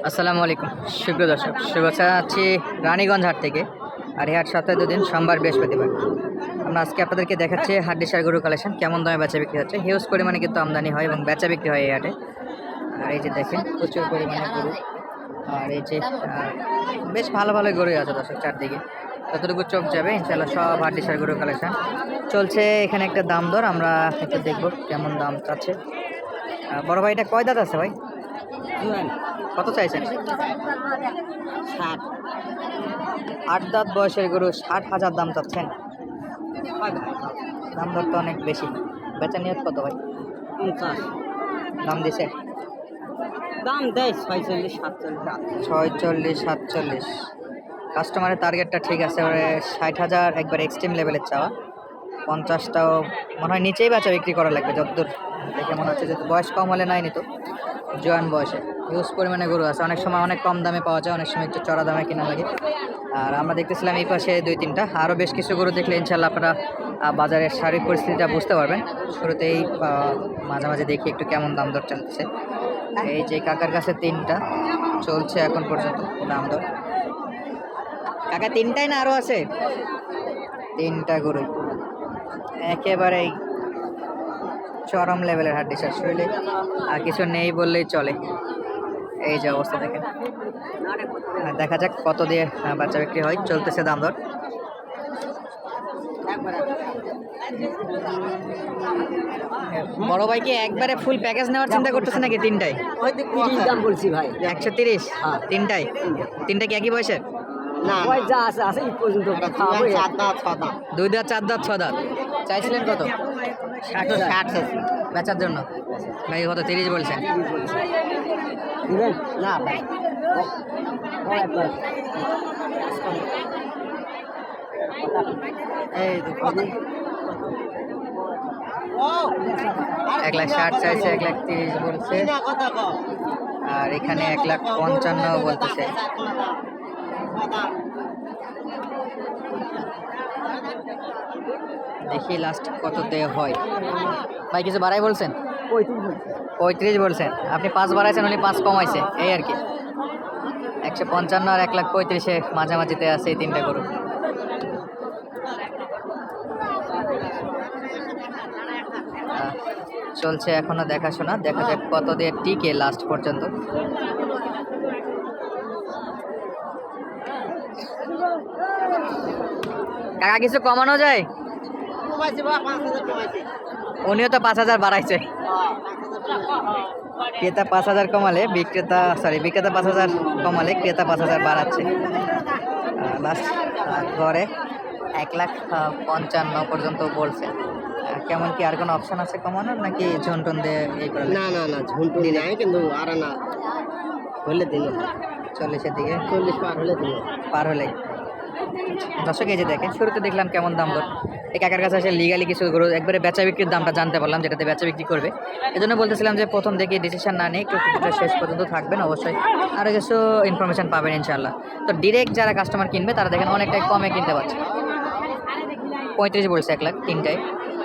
আসসালামু আলাইকুম। সুপ্রিয় দর্শক, শুভেচ্ছা আছি রানীগঞ্জ হাট থেকে। আর এই হাট সপ্তাহে দুদিন, সোমবার, বৃহস্পতিবার। আমরা আজকে আপনাদেরকে দেখাচ্ছি হাড্ডি সার গরু কালেকশন, কেমন দামে বেচা বিক্রি হচ্ছে। হিউজ পরিমাণে কিন্তু আমদানি হয় এবং বেচা বিক্রি হয় এই হাটে। আর এই যে দেখেন, প্রচুর পরিমাণে গরু। আর এই যে বেশ ভালো ভালো গরুই আছে দর্শক চারদিকে। যতটুকু চোখ যাবে ইনশাল্লাহ সব হাড্ডি সার গরু কালেকশন। চলছে এখানে একটা দাম দর, আমরা একটু দেখব কেমন দাম চাচ্ছে। বড় ভাইটা কয় দাঁত আছে ভাই? কত চাইছেন? ষাট। আট দাঁত বয়সের গরু ষাট হাজার দাম চাচ্ছেন। দাম দর তো অনেক বেশি। বেচা নিয়ত কত ভাই? পঞ্চাশ। দাম দিছে? দাম দেয় ছয়চল্লিশ সাতচল্লিশ। ছয়চল্লিশ সাতচল্লিশ। কাস্টমারের টার্গেটটা ঠিক আছে এবারে ষাট হাজার একবার এক্সট্রিম লেভেলের চাওয়া। পঞ্চাশটাও মনে হয় নিচেই বেচা বিক্রি করা লাগবে যতদূর দেখে মনে হচ্ছে যে বয়স কম হলে নাই নিত জোয়ান বয়সে। হিউজ পরিমাণে গরু আছে। অনেক সময় অনেক কম দামে পাওয়া যায়, অনেক সময় একটু চড়া দামে কিনা লাগে। আর আমরা দেখতেছিলাম এই পাশে দুই তিনটা। আরও বেশ কিছু গরু দেখলে ইনশাল্লাহ আপনারা বাজারের শারীরিক পরিস্থিতিটা বুঝতে পারবেন। শুরুতেই মাঝে মাঝে দেখি একটু কেমন দাম দর চলতেছে। এই যে কাকার কাছে তিনটা, চলছে এখন পর্যন্ত দাম দর। কাকা, তিনটাই না আরও আছে? তিনটা গরুই। একেবারেই চরম লেভেলের হাড্ডি স্যার শরীরে আর কিছু নেই বললেই চলে। এই যে অবস্থা দেখেন। আর দেখা যাক কত দিয়ে বাচ্চা বিক্রি হয় চলতেছে দাম দর। বড় ভাই কি একবারে ফুল প্যাকেজ নেওয়ার চিন্তা করতেছে নাকি তিনটাই? দাম বলছি ভাই একশো তিরিশ। তিনটাই? তিনটা কি একই বয়সের? দুই দাঁত চার দাঁত ছ দাঁত। চাইছিলেন কত? ষাট। বেচার জন্য। ভাই কত? তিরিশ বলছেন না। এক লাখ ষাট চাইছে এক লাখ তিরিশ বলছে। আর এখানে এক লাখ পঞ্চান্ন বলতেছে। দেখি লাস্ট কত দেয় হয়। ভাই কিছু বাড়াই বলছেন? পঁয়ত্রিশ বলছেন। আপনি পাঁচ বাড়াইছেন উনি পাঁচ কমাইছে। এই আর কি। একশো পঞ্চান্ন আর এক লাখ পঁয়ত্রিশে মাঝামাঝিতে আছে এই তিনটা গরু। চলছে এখনও দেখাশোনা। দেখা যাক কত দিয়ে টিকে লাস্ট পর্যন্ত। কাকা কিছু কমানো যায়? উনিও তো পাঁচ হাজার বাড়াইছে। ক্রেতা পাঁচ হাজার কমালে বিক্রেতা সরি বিক্রেতা পাঁচ হাজার কমালে ক্রেতা পাঁচ হাজার বাড়াচ্ছে। লাস্ট ঘরে এক লাখ পঞ্চান্ন পর্যন্ত বলছে। কেমন কি আর কোনো অপশন আছে কমানোর নাকি ঝন্টন দিয়ে এই করে না না না ঝুনটুনি নাই কিন্তু আর না হলে দিন চল্লিশের দিকে? চল্লিশ পার হলে দিন পার হলে দর্শক, এই যে দেখেন, শুরুতে দেখলাম কেমন দাম দর। এই কাকার কাছে এসে লিগালি কিছু গরু, একবারে বেচা বিক্রির দামটা জানতে পারলাম, যেটাতে বেচা বিক্রি করবে। এজন্য বলতেছিলাম যে প্রথম থেকে ডিসিশন না নিয়ে কিছুটা শেষ পর্যন্ত থাকবেন, অবশ্যই আরও কিছু ইনফরমেশন পাবেন ইনশাল্লাহ তো ডিরেক্ট যারা কাস্টমার কিনবে, তারা দেখেন অনেকটাই কমে কিনতে পারছে। পঁয়ত্রিশ বলছে এক লাখ তিনটায়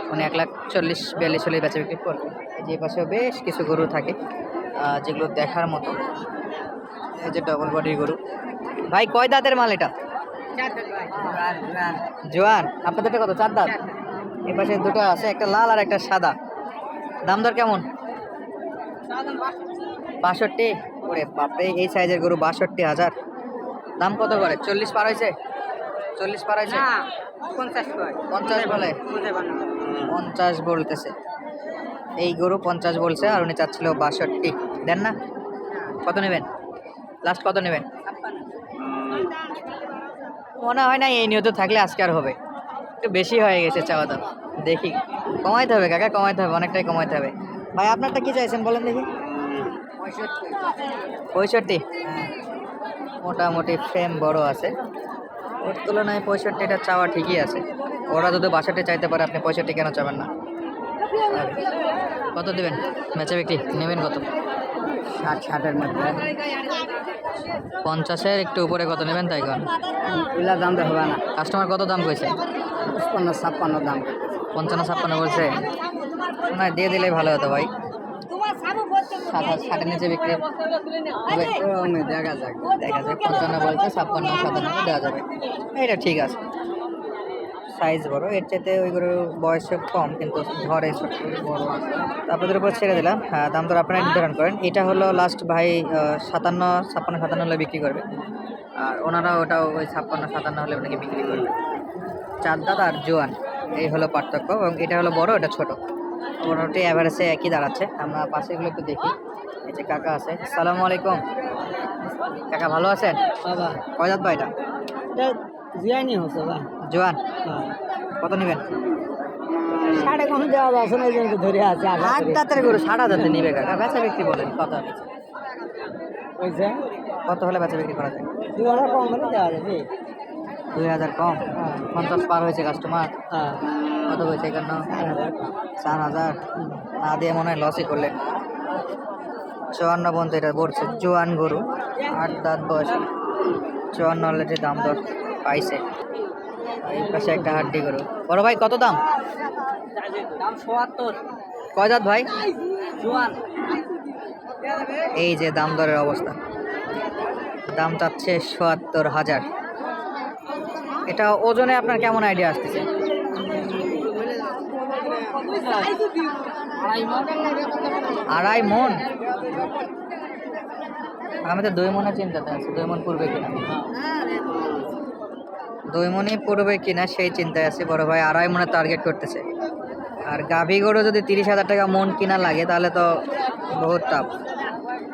মানে এক লাখ চল্লিশ, বিয়াল্লিশ হলে বেচা বিক্রি করবে। যে পাশেও বেশ কিছু গরু থাকে যেগুলো দেখার মতো। এই যে ডবল বডির গরু। ভাই, কয় দাঁতের মাল এটা? জোয়ান আপনাদেরটা কত? চার দাঁত? এ পাশে দুটো আছে একটা লাল আর একটা সাদা। দাম দর কেমন? বাষট্টি? ওরে বাপরে এই সাইজের গরু বাষট্টি হাজার। দাম কত করে? চল্লিশ পার হয়েছে? চল্লিশ পার হয়েছে? পঞ্চাশ বলে? পঞ্চাশ বলতেছে। এই গরু পঞ্চাশ বলছে আর উনি চাচ্ছিল বাষট্টি। দেন না। কত নেবেন? লাস্ট কত নেবেন? মনে হয় না এই নিয়ত থাকলে আজকে আর হবে। একটু বেশি হয়ে গেছে চাওয়া দাম। দেখি। কমাইতে হবে কাকা, কমাইতে হবে, অনেকটাই কমাইতে হবে। ভাই, আপনারটা কী চাইছেন বলেন দেখি? পঁয়ষট্টি। মোটামুটি ফ্রেম বড় আছে। ওর তুলনায় পঁয়ষট্টিটা চাওয়া ঠিকই আছে। ওরা যদি বাষট্টি চাইতে পারে, আপনি পঁয়ষট্টি কেন চাবেন না? কত দেবেন? বেচা বিক্রি, নেবেন কত? ষাট, ষাটের মধ্যে। পঞ্চাশের একটু উপরে কত নেবেন তাই কন? ওইলা দাম তো হবে না। কাস্টমার কত দাম কইছে? পঞ্চান্ন ছাপ্পান্ন দাম। পঞ্চান্ন ছাপ্পান্ন বলছে। না দিয়ে দিলেই ভালো হতো ভাই। ষাটের নিচে বিক্রি। দেখা যাক দেখা যাক। পঞ্চান্ন বলছে ছাপ্পান্ন সাতান্ন দেওয়া যাবে। এটা ঠিক আছে। সাইজ বড়। এর চাইতে ওই গরুর বয়সে কম কিন্তু ঘরে ছোট বড় আছে। তো আপনাদের উপর ছেড়ে দিলাম। হ্যাঁ দাম দর আপনারা নির্ধারণ করেন। এটা হলো লাস্ট ভাই সাতান্ন ছাপ্পান্ন সাতান্ন হলে বিক্রি করবে। আর ওনারা ওটাও ওই ছাপ্পান্ন সাতান্ন হলে ওনাকে বিক্রি করবে। চার দাঁত আর জোয়ান এই হলো পার্থক্য এবং এটা হলো বড় এটা ছোট। মোটামুটি অ্যাভারেজে একই দাঁড়াচ্ছে। আমরা পাশেগুলো একটু দেখি। এই যে কাকা আছে। সালামু আলাইকুম। কাকা ভালো আছেন? বাবা। কয় দাঁত ভাই এটা জিয়ানি হচ্ছে বা? জোয়ান কত নেবেন? সাড়ে কম দেওয়া যাচ্ছে না এই জন্য ধরে আছে আট। দাঁতের গরু সাড়া দাঁতে নিবে কাকা। বেচা বিক্রি বলেন কত? হয়েছে কত হলে বেচা বিক্রি করা যায়? দু হাজার কম হলে দেওয়া যাবে দুই হাজার কম? হ্যাঁ। পঞ্চাশ পার হয়েছে কাস্টমার হ্যাঁ। কত হয়েছে এখানে? চার হাজার। না দিয়ে মনে হয় লসই করলেন। চুয়ান্ন পর্যন্ত এটা পড়ছে। জোয়ান গরু আট দাঁত বয়স। চুয়ান্ন অলরেডি দাম দর? পাইছে। এই পাশে একটা হাড্ডি গরু। বড় ভাই কত দাম? দাম সোয়াত্তর কয় দাঁত ভাই? জোয়ান এই যে দাম দরের অবস্থা। দাম চাচ্ছে সোয়াত্তর হাজার। এটা ওজনে আপনার কেমন আইডিয়া আসতেছে? আড়াই মন। আমাদের দুই মনে চিন্তাতে আছে দুই মন পূর্বে কিনা। দুই মনই পূর্বে কিনা সেই চিন্তায় আছে। বড় ভাই আড়াই মনে টার্গেট করতেছে। আর গাভী গরু যদি তিরিশ হাজার টাকা মন কিনা লাগে তাহলে তো বহুত টাফ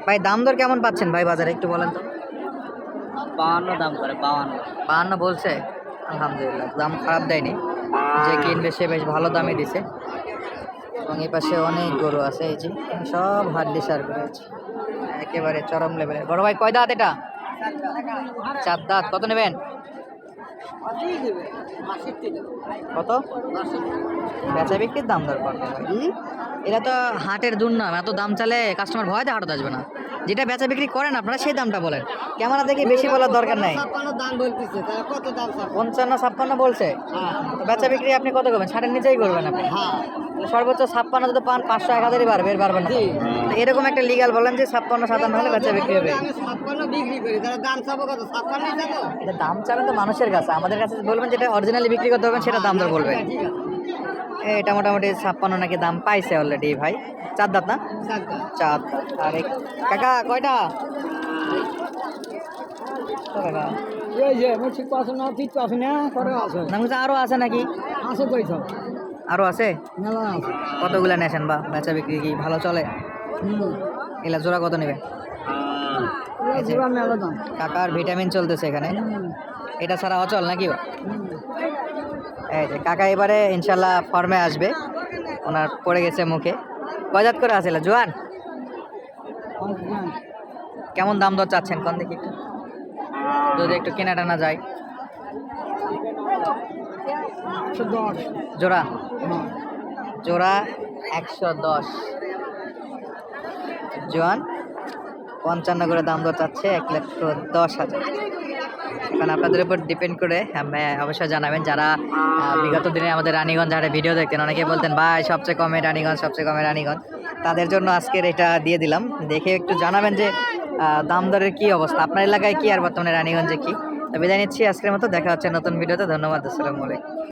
ভাই দাম দর কেমন পাচ্ছেন ভাই বাজারে একটু বলেন তো? বাউান্ন দাম করে বাউান্ন বাহান্ন বলছে? আলহামদুলিল্লাহ দাম খারাপ দেয়নি। যে কিনবে সে বেশ ভালো দামে দিছে। এবং এই পাশে অনেক গরু আছে এই যে সব হাড্ডি সার করে আছে। একেবারে চরম লেভেলের বড় ভাই কয় দাঁত এটা? চার দাঁত। কত নেবেন? কত? বেচা বিক্রির দাম দর করবে এটা তো হাটের দুর্নাম এত দাম চালে কাস্টমার ভয় হাটত আসবে না। যেটা বেচা বিক্রি করেন আপনারা সেই দামটা বলেন। ক্যামেরা দেখে বেশি বলার দরকার নাই। পঞ্চান্ন ছাপ্পান্ন বলছে। হ্যাঁ। বেচা বিক্রি আপনি কত করবেন? ষাটের নিচেই করবেন আপনি। হ্যাঁ। সর্বোচ্চ ছাপ্পান্ন যদি পান পাঁচশো এক হাজারই বাড়বে এর বাড়বে না। এরকম একটা লিগাল বলেন যে ছাপ্পান্ন সাতান্ন হলে বেচা বিক্রি হবে। দাম চাবেন তো মানুষের কাছে। আমাদের কাছে বলবেন যেটা অরিজিনালি বিক্রি করতে হবে সেটা দাম দর বলবেন এটা মোটামুটি ছাপ্পান্ন নাকি দাম পাইছে অলরেডি ভাই? চার দাঁত না? চার দাঁত। আর কাকা কয়টা? করে আছে? নাকি? আরও আছে? কতগুলা নেছেন বা? বেচা বিক্রি কি ভালো চলে? এলা জোড়া কত নেবে? কাকার ভিটামিন চলতেছে এখানে। এটা ছাড়া অচল নাকি। এই যে কাকা এবারে ইনশাল্লাহ ফর্মে আসবে। ওনার পড়ে গেছে মুখে। কয়জাত করে আসলে জোয়ান। কেমন দাম দর চাচ্ছেন? কোন দিকে একটু? যদি একটু কেনা টানা যায় জোড়া। জোড়া একশো দশ। জোয়ান পঞ্চান্ন করে দাম দর চাচ্ছে এক লক্ষ দশ হাজার। এখন আপনাদের উপর ডিপেন্ড করে অবশ্যই জানাবেন যারা বিগত দিনে আমাদের রানীগঞ্জ হাটে ভিডিও দেখতেন অনেকে বলতেন, ভাই, সবচেয়ে কমে রানীগঞ্জ, সবচেয়ে কমে রানীগঞ্জ। তাদের জন্য আজকের এটা দিয়ে দিলাম। দেখে একটু জানাবেন যে দাম দরের কী অবস্থা? আপনার এলাকায় কী আর বর্তমানে রানীগঞ্জে কী? তো বিদায় নিচ্ছি আজকের মতো, দেখা হচ্ছে নতুন ভিডিওতে ধন্যবাদ, আসসালামু আলাইকুম।